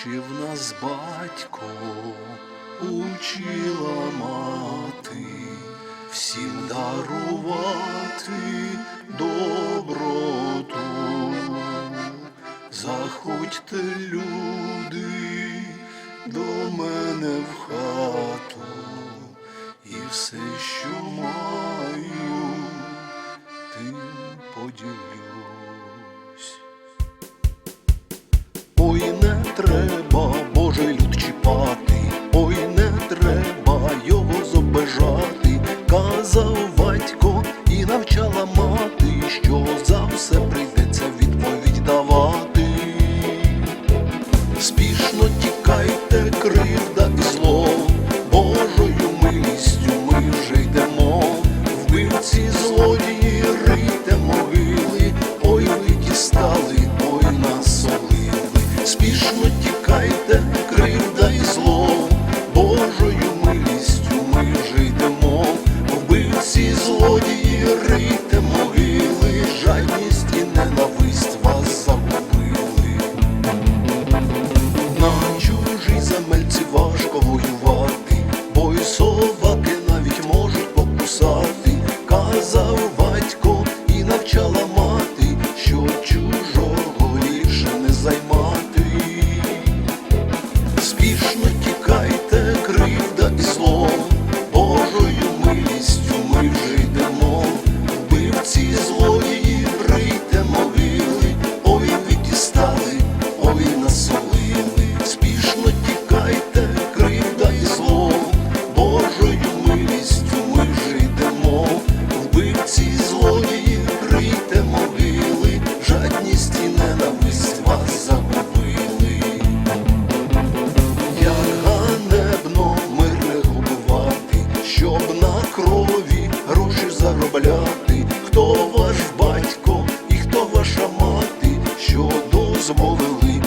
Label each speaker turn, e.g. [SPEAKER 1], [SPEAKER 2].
[SPEAKER 1] Учив нас батько, учила мати, всім дарувати доброту, заходьте, люди, до мене в хату і все, що маю, ти поділюсь. Ой, чіпати, ой не треба його зобежати. Казав батько і навчала мати, що за все прийдеться відповідь давати. Спішно тікайте, кривда і зло. ваш батько і хто ваша мати, що дозволили.